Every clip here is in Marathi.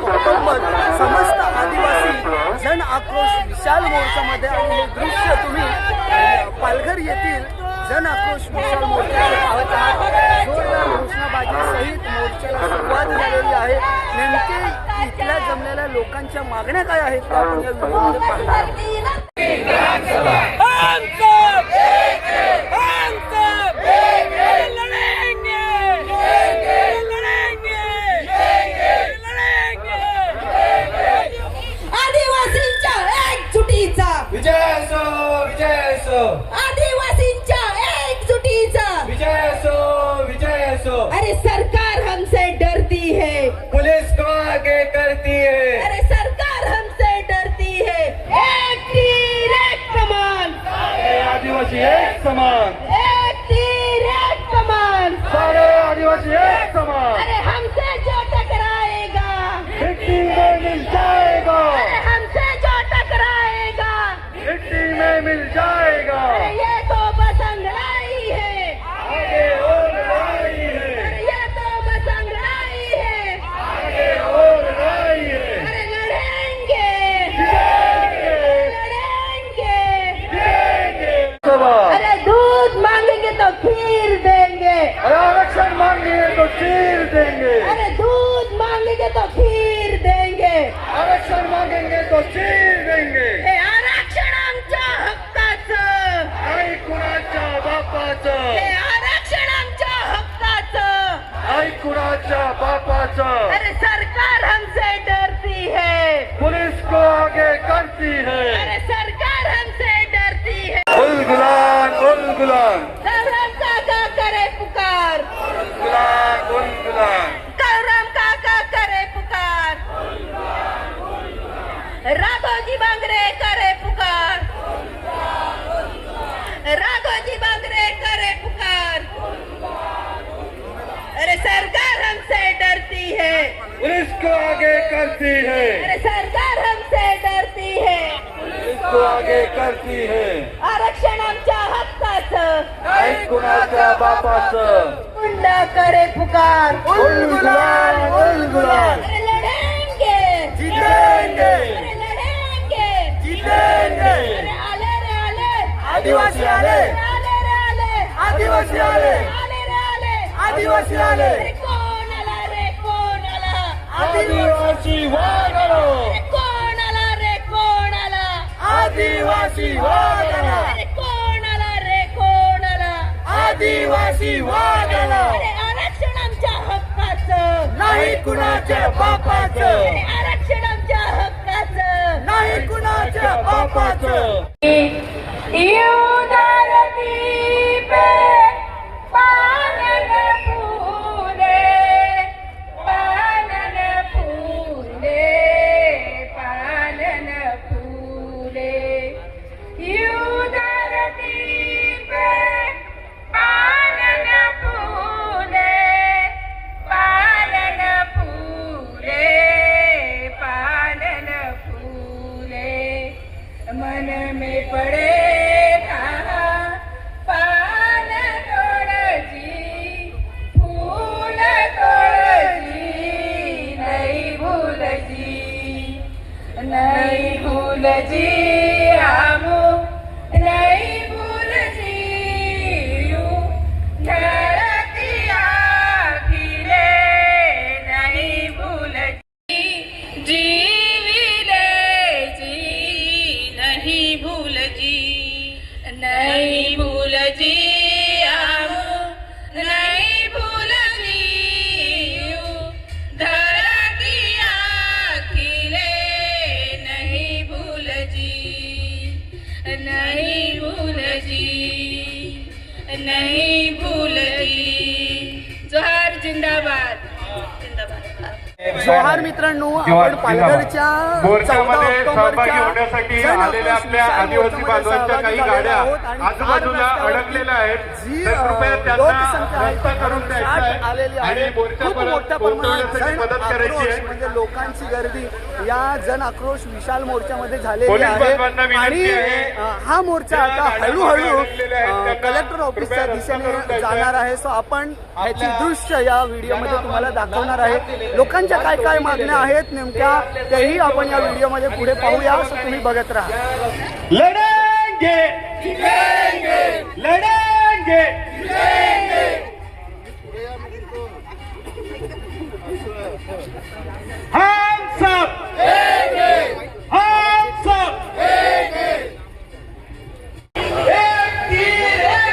समस्त आदिवासी जन आक्रोश विशाल मोर्चामध्ये आणि हे दृश्य तुम्ही पालघर येथील जन आक्रोश विशाल मोर्चाचे पाहत आहात. जोरदार घोषणाबाजी सहित मोर्चाला सुरुवात झालेली आहे नेमके इथल्या जमलेल्या लोकांच्या मागण्या काय आहेत त्या आपण या व्हिडिओमध्ये पाहणार Go! chicos. अरे सरकार हमसे डरती है। पुलिस को आगे करती है। आरक्षण आमच्या हक्काचं। नाही कुणाच्या बापाचं। गुंडा करे पुकार। अरे लढेंगे। जितेंगे। अरे लढेंगे। जितेंगे। अरे आले रे आले। आदिवासी आले। आले रे आले। आदिवासी आले। आले रे आले। आदिवासी आला। आदिवासी वागणो. अरे कोण आला रे कोण आला आदिवासी वागणो. अरे कोण आला रे कोण आला आदिवासी वागणो. अरे आरक्षण आमच्या हक्काचं. नाही कुणाच्या बापाचं. अरे आरक्षण आमच्या हक्काचं. नाही कुणाच्या बापाचं. आदिवासी बाजूच्या काही गाड्या आजूबाजूला अडकलेल्या आहेत. कृपया त्यांना करून द्यायचा आहे. खूप मोठ्या प्रमाणात मदत करायची आहे. म्हणजे लोकांची गर्दी या जन आक्रोश विशाल मोर्चामध्ये झालेली आहे. आणि हा मोर्चा आता हळूहळू कलेक्टर ऑफिसच्या दिशेने जाणार आहे. सो आपण याची दृश्य या व्हिडिओमध्ये तुम्हाला दाखवणार आहे. लोकांच्या काय काय मागण्या आहेत नेमक्या त्याही आपण या व्हिडिओमध्ये पुढे पाहूया. असं तुम्ही बघत राहा. लढेंगे. जितेंगे लढेंगे. जितेंगे हम सब. एक हम सब. एक एक तीर एक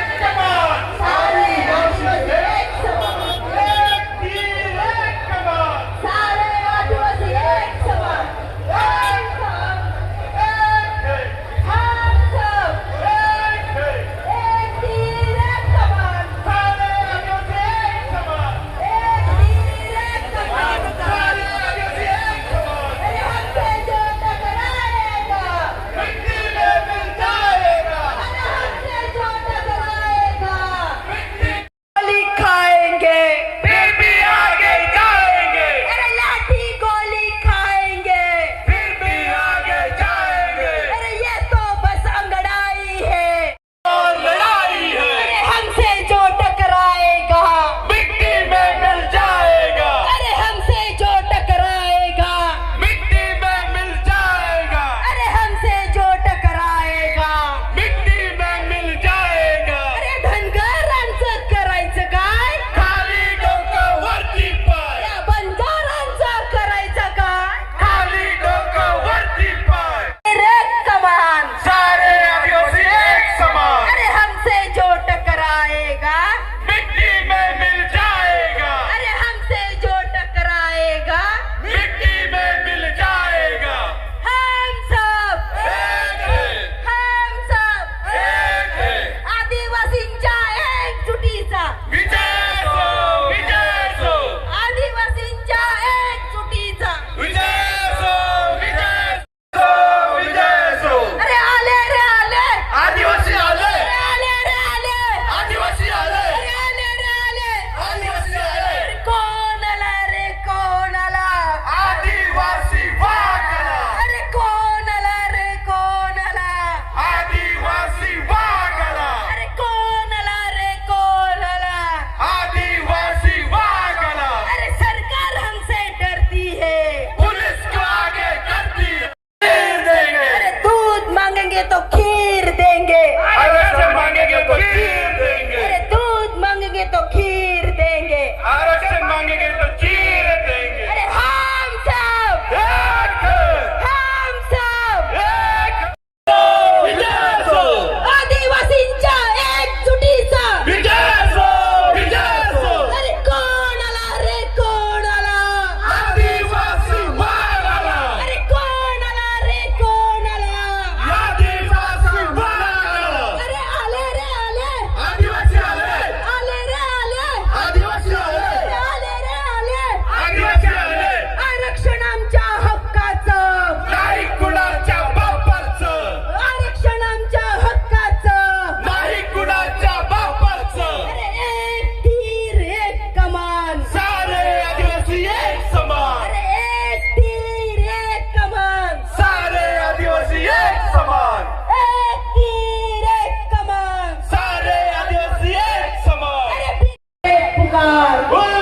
Vai!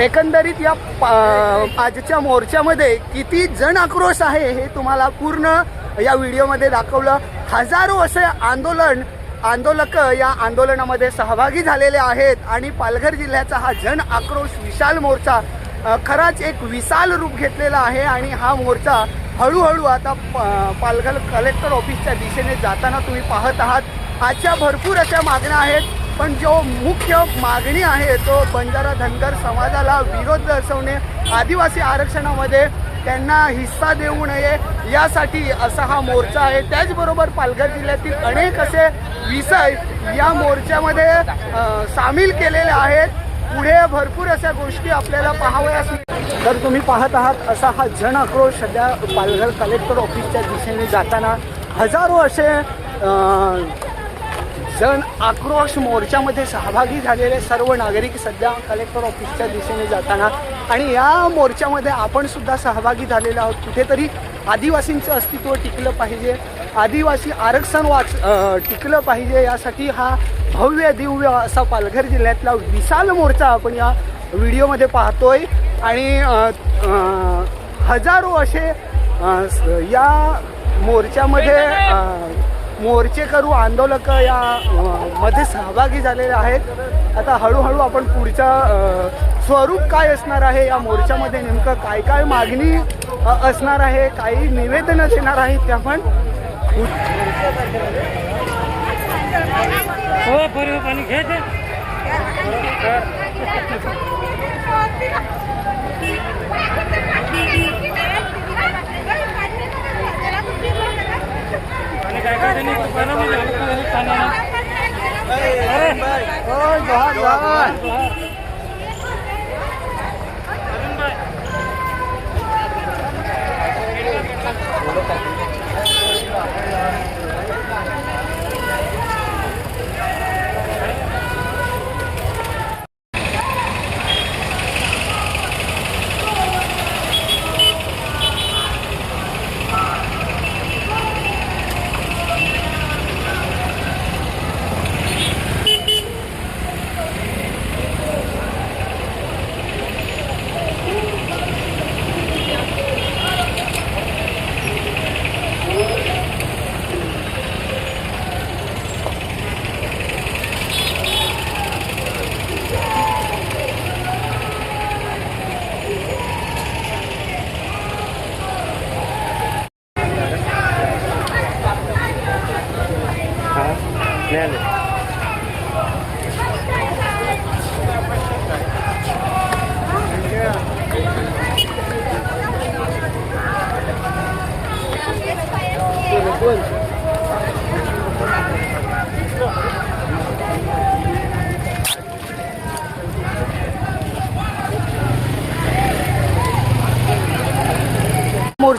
एकंदरीत या पा- आजच्या मोर्चामध्ये किती जन आक्रोश आहे हे तुम्हाला पूर्ण या व्हिडिओमध्ये दाखवलं. हजारो असे आंदोलन आंदोलक या आंदोलनामध्ये सहभागी झालेले आहेत आणि पालघर जिल्ह्याचा हा जन आक्रोश विशाल मोर्चा खराच एक विशाल रूप घेतलेला आहे आणि हा मोर्चा हळूहळू आता पालघर कलेक्टर ऑफिसच्या दिशेने जाताना तुम्ही पाहत आहात. आजच्या भरपूर अशा मागण्या आहेत. पण जो मुख्य मागणी आहे तो बंजारा धनगर समाजाला विरोध दर्शवणे आदिवासी आरक्षणामध्ये त्यांना हिस्सा देऊ नये यासाठी असा हा मोर्चा आहे. त्याचबरोबर पालघर जिल्ह्यातील अनेक असे विषय या मोर्चामध्ये सामील केलेले आहेत. पुढे भरपूर अशा गोष्टी आपल्याला पाहावयास तर तुम्ही पाहत आहात असा हा जन आक्रोश सध्या पालघर कलेक्टर ऑफिसच्या दिशेने जाताना हजारो असे जन आक्रोश मोर्चामध्ये सहभागी झालेले सर्व नागरिक सध्या कलेक्टर ऑफिसच्या दिशेने जाताना आणि या मोर्चामध्ये आपण सुद्धा सहभागी झालेलो आहोत. कुठेतरी आदिवासींचं अस्तित्व टिकलं पाहिजे. आदिवासी आरक्षण वाच टिकलं पाहिजे यासाठी हा भव्य दिव्य असा पालघर जिल्ह्यातला विशाल मोर्चा आपण या व्हिडिओमध्ये पाहतोय. आणि हजारो असे या मोर्चामध्ये मोर्चेकरू आंदोलक या मध्ये सहभागी झालेले आहेत. आता हळूहळू आपण पुढच्या स्वरूप काय असणार आहे? या मोर्चामध्ये नेमकं काय काय मागणी असणार आहे? काही निवेदनं देणार आहेत ते आपण? हो पूर्व पाणी घ्यायचं. पाणी काय काय नाही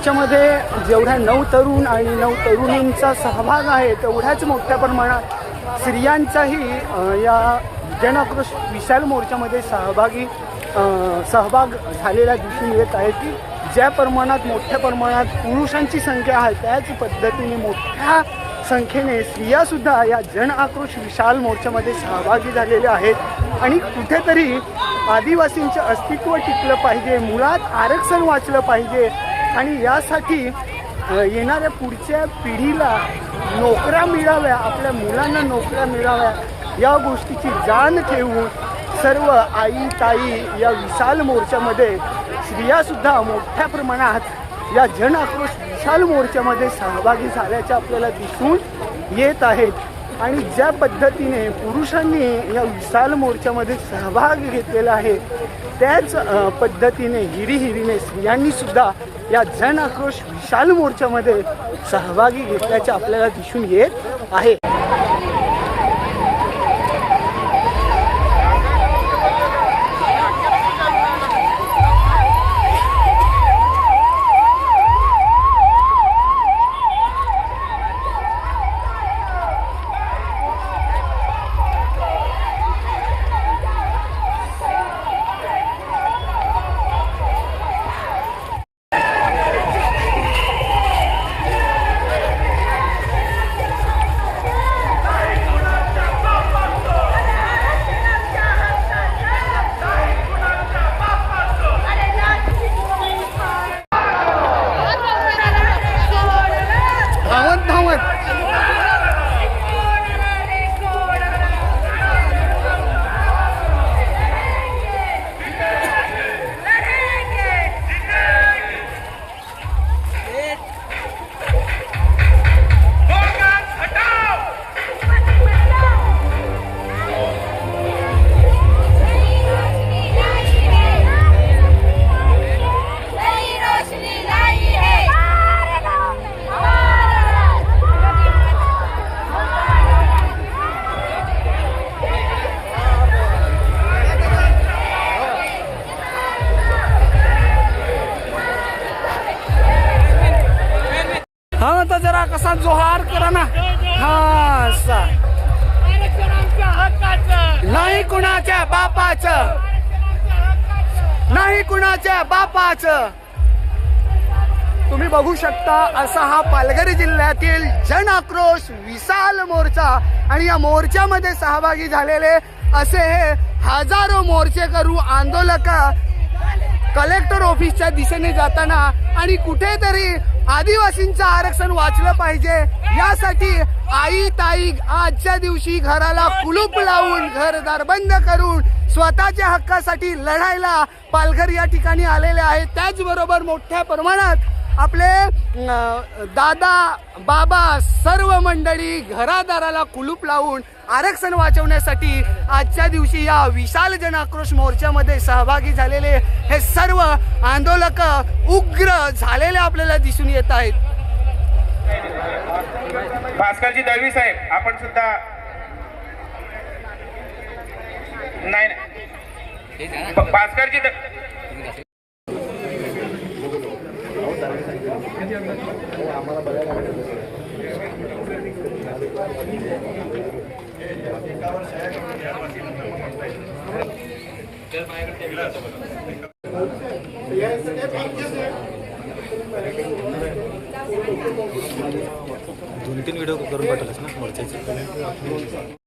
याच्यामध्ये जेवढ्या नऊ तरुण आणि नऊ तरुणींचा सहभाग आहे तेवढ्याच मोठ्या प्रमाणात स्त्रियांचाही या जनआक्रोश विशाल मोर्चामध्ये सहभागी सहभाग झालेला दिसून येत आहे की ज्या प्रमाणात मोठ्या प्रमाणात पुरुषांची संख्या आहे त्याच पद्धतीने मोठ्या संख्येने स्त्रियासुद्धा या जन आक्रोश विशाल मोर्चामध्ये सहभागी झालेल्या आहेत. आणि कुठेतरी आदिवासींचं अस्तित्व टिकलं पाहिजे मुळात आरक्षण वाचलं पाहिजे आणि यासाठी येणाऱ्या पुढच्या पिढीला नोकऱ्या मिळाव्या आपल्या मुलांना नोकऱ्या मिळाव्या या गोष्टीची जाण ठेवून सर्व आई ताई या विशाल मोर्चामध्ये स्त्रियासुद्धा मोठ्या प्रमाणात या जन आक्रोश विशाल मोर्चामध्ये सहभागी झाल्याचे आपल्याला दिसून येत आहेत आणि ज्या पद्धतीने पुरुषांनी या विशाल मोर्चामध्ये सहभाग घेतलेला आहे त्याच पद्धतीने हिरीहिरीने स्त्रियांनी सुद्धा या जन आक्रोश विशाल मोर्चामध्ये सहभागी घेतल्याचे आपल्याला दिसून येत आहे. शकता असा हा पालघर जिल्ह्यातील जन आक्रोश विशाल मोर्चा. आणि या मोर्चामध्ये सहभागी झालेले असे हे हजारो मोर्चेकरू आंदोलक कलेक्टर ऑफिसच्या दिशेने जाताना आणि कुठेतरी आदिवासींचं आरक्षण वाचलं पाहिजे. यासाठी आई ताई आजच्या दिवशी घराला कुलूप लावून घरदार बंद करून स्वतःच्या हक्कासाठी लढायला पालघर या ठिकाणी आलेले आहेत. त्याचबरोबर मोठ्या प्रमाणात आपले दादा बाबा सर्व मंडळी घरादाराला कुलूप लावून आरक्षण वाचवण्यासाठी आजच्या दिवशी या विशाल जनाक्रोश मोर्चामध्ये सहभागी झालेले हे सर्व आंदोलक उग्र झालेले आपल्याला दिसून येत आहेत. भास्करजी दळवी साहेब आपण सुद्धा नाही भास्करजी दोन तीन व्हिडिओ करून पाठवलास ना मोर्चाचे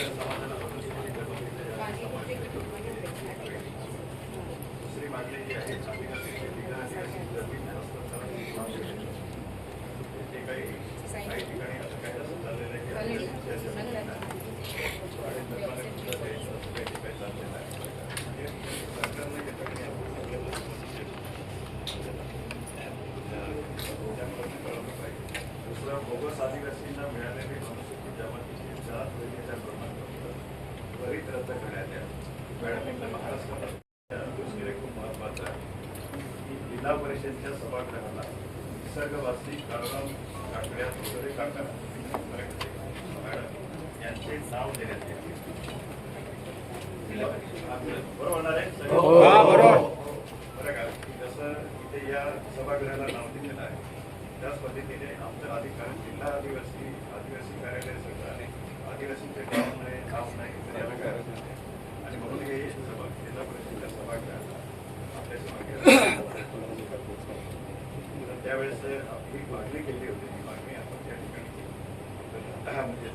निसर्गवासी काळराम काकड्यात वगैरे काका त्यावेळेस ही मागणी केली होती. ती मागणी आपण त्या ठिकाणी म्हणजे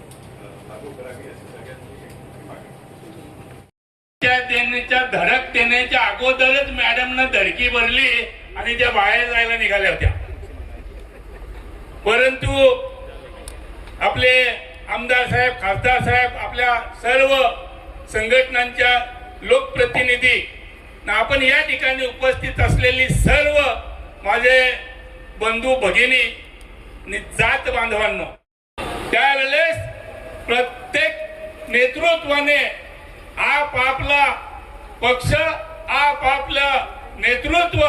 लागू करावी अशी सगळ्यांची मागणी. त्या धडक देण्याच्या अगोदरच मॅडमनं धडकी भरली आणि त्या बाहेर जायला निघाल्या होत्या. परंतु आपले आमदार साहेब खासदार साहेब आपल्या सर्व संघटनांच्या लोकप्रतिनिधी आपण या ठिकाणी उपस्थित असलेली सर्व माझे बंधू भगिनी आणि जात बांधवांनो त्यावेळेस प्रत्येक नेतृत्वाने आपापला पक्ष आपापलं नेतृत्व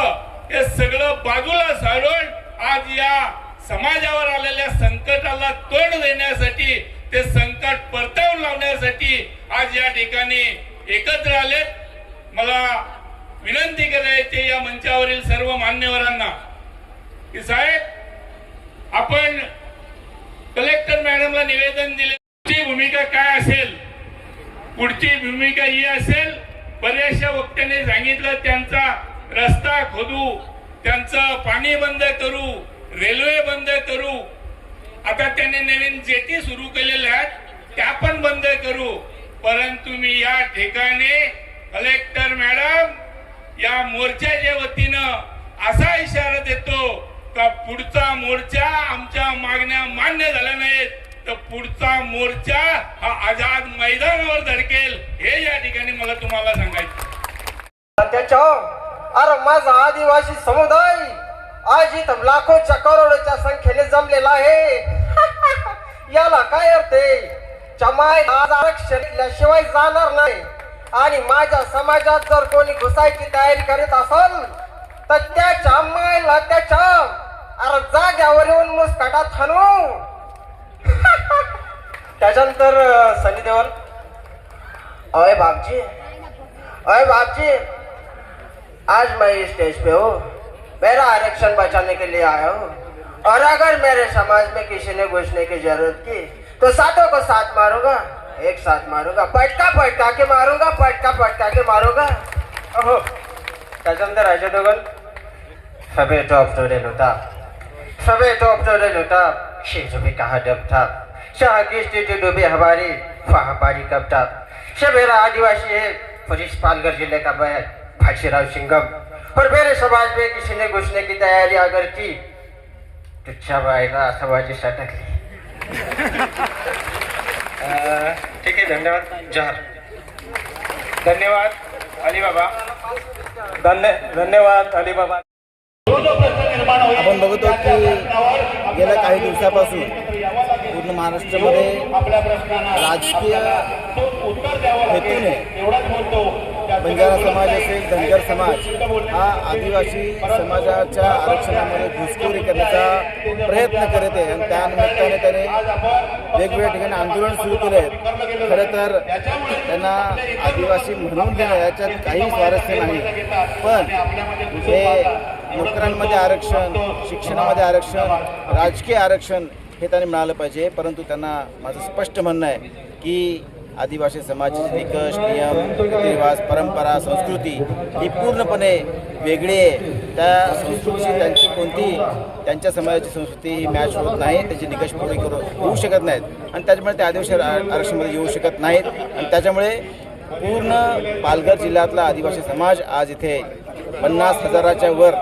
हे सगळं बाजूला सारून आज या समाजावर आलेल्या संकटाला तोंड देण्यासाठी ते संकट परतावून लावण्यासाठी आज या ठिकाणी एकत्र आलेत. मला विनंती करायची या मंचावरील सर्व मान्यवरांना. की साहेब आपण कलेक्टर मॅडमला निवेदन दिले पुढची भूमिका काय असेल? पुढची भूमिका ही असेल बऱ्याचशा वक्त्याने सांगितलं त्यांचा रस्ता खोदू त्यांचं पाणी बंद करू रेल्वे बंद करू. आता त्यांनी नवीन जेटी सुरू केलेल्या आहेत त्या पण बंद करू. परंतु मी या ठिकाणी कलेक्टर मॅडम या मोर्चाच्या वतीनं असा इशारा देतो का पुढचा मोर्चा आमच्या मागण्या मान्य झाल्या नाहीत तर पुढचा मोर्चा हा आझाद मैदानावर धडकेल हे या ठिकाणी मला तुम्हाला सांगायचं त्याच्या अरे माझा आदिवासी समुदाय आज इथं लाखोच्या करोडोच्या संख्येने जमलेला आहे. याला काय अर्थ आहे? चमाय आज आरक्षण जाणार नाही. आणि माझ्या समाजात जर कोणी घुसायची तयारी करीत असल तर त्याच्या मायला त्याच्या अरे जाग्यावर येऊन मुस्काटात थानू त्याच्यानंतर सनी देवल अय बापजी. अय बापजी. आज मैं स्टेज पे हूँ. मेरा आरक्षण बचाने के लिए आया हूँ. और अगर मेरे समाज में किसी ने घुसने की जरूरत की तो सातों को साथ मारूंगा. एक साथ मारूंगा. पटका पटका के मारूंगा पटका पटका के मारूंगा. ओहो. त्याच्यानंतर अजय दोघन सभी टॉप टोरे होता सबे टॉप टोरे लुटा शेजो भी कहा डब था शाह की स्थिति डूबी हमारी फाहपारी कब था से मेरा आदिवासी है पुलिस पालघर जिले का मैं भाशीराव सिंगम और मेरे समाज में किसी ने घुसने की तैयारी अगर की तो चबायला समाजी सटकली ठीक आहे धन्यवाद जहर। धन्यवाद अलिबाबा। धन्य धन्यवाद अलिबाबा। आपण बघतो की गेल्या काही दिवसापासून पूर्ण महाराष्ट्रामध्ये राजकीय हेतूने बंजारा समाज असेल धनगर समाज हा आदिवासी समाजाच्या आरक्षणामध्ये घुसखोरी करण्याचा प्रयत्न करत आहे आणि त्यानिमित्ताने त्याने वेगवेगळ्या ठिकाणी आंदोलन सुरू केले आहेत. खरं तर त्यांना आदिवासी म्हणून देणं याच्यात काही स्वारस्य नाही. पण हे नोकऱ्यांमध्ये आरक्षण शिक्षणामध्ये आरक्षण राजकीय आरक्षण हे त्यांनी मिळालं पाहिजे. परंतु त्यांना माझं स्पष्ट म्हणणं आहे की आदिवासी समाजाचे निकष नियम रीतिरिवाज परंपरा संस्कृती ही पूर्णपणे वेगळी आहे. त्या संस्कृतीची त्यांची कोणती त्यांच्या समाजाची संस्कृती ही मॅच होत नाही. त्याचे निकष पूर्ण करू होऊ शकत नाहीत. आणि त्याच्यामुळे ते आदिवासी आ- आरक्षणामध्ये येऊ शकत नाहीत. आणि त्याच्यामुळे पूर्ण पालघर जिल्ह्यातला आदिवासी समाज आज इथे पन्नास हजाराच्या वर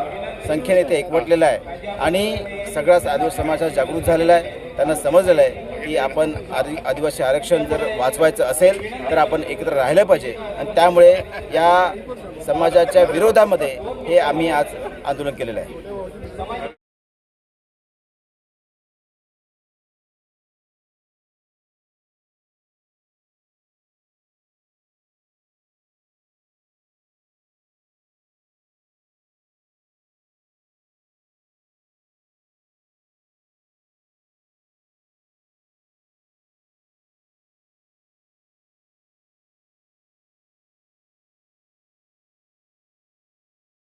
संख्येने ते एकवटलेलं आहे. आणि सगळाच आदिवासी समाज जागृत झालेला आहे. त्यांना समजलेलं आहे की आपण आदि आदिवासी आरक्षण जर वाचवायचं असेल तर आपण एकत्र राहिलं पाहिजे. आणि त्यामुळे या समाजाच्या विरोधामध्ये हे आम्ही आज आंदोलन केलेलं आहे.